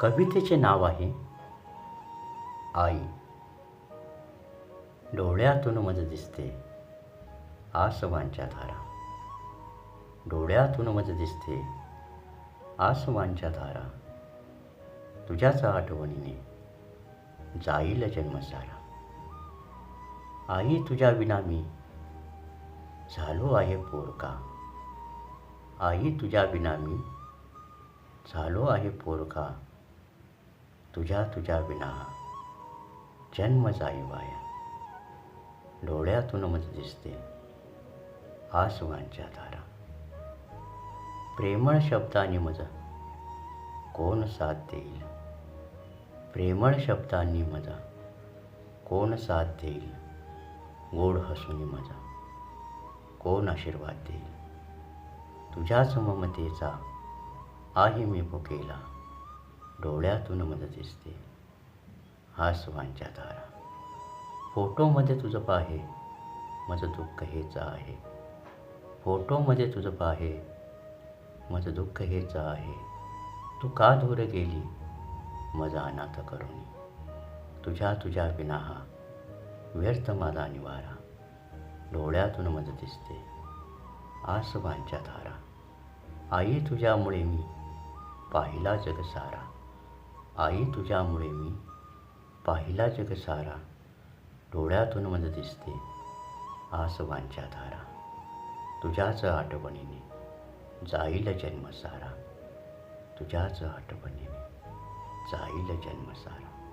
कवितेचे नाव आहे आई. डोळ्यातून मज दिसते आसवांच्या धारा. डोळ्यातून मज दिसते आसवांच्या धारा. तुझ्याच आठवणीने जाईल जन्मसारा. आई तुझ्या विना मी झालो आहे पोरका. आई तुझ्या विना मी झालो आहे पोरका. तुझ्या तुझ्या विना जन्म जाई वाया डोळ्यातून मज दिसते आसवांच्या धारा. प्रेमळ शब्दांनी मज कोण साथ देईल? प्रेमळ शब्दांनी मजा कोण साथ देईल? गोड हसूनी मजा कोण आशीर्वाद देईल? तुझ्याच ममतेचा आहे मी भुकेला. डोळ्यातून मला दिसते. आसवांच्या धारा. फोटोमध्ये तुझं पाहे माझं दुःख हेच आहे. फोटोमध्ये तुझं पाहे माझं दुःख हेच आहे. तू का दूर गेली? माझा अनाथ करून तुझ्या तुझ्या विनाहा व्यर्थ माझा निवारा. डोळ्यातून मज दिसते. आसवांच्या धारा. आई तुझ्यामुळे मी पाहिला जग सारा. आई तुझ्यामुळे मी पाहिला जग सारा डोळ्यातून मज दिसते आसवांच्या धारा. तुझ्याच आठवणीने जाईल जन्म सारा. तुझ्याच आठवणीने जाईल जन्म सारा.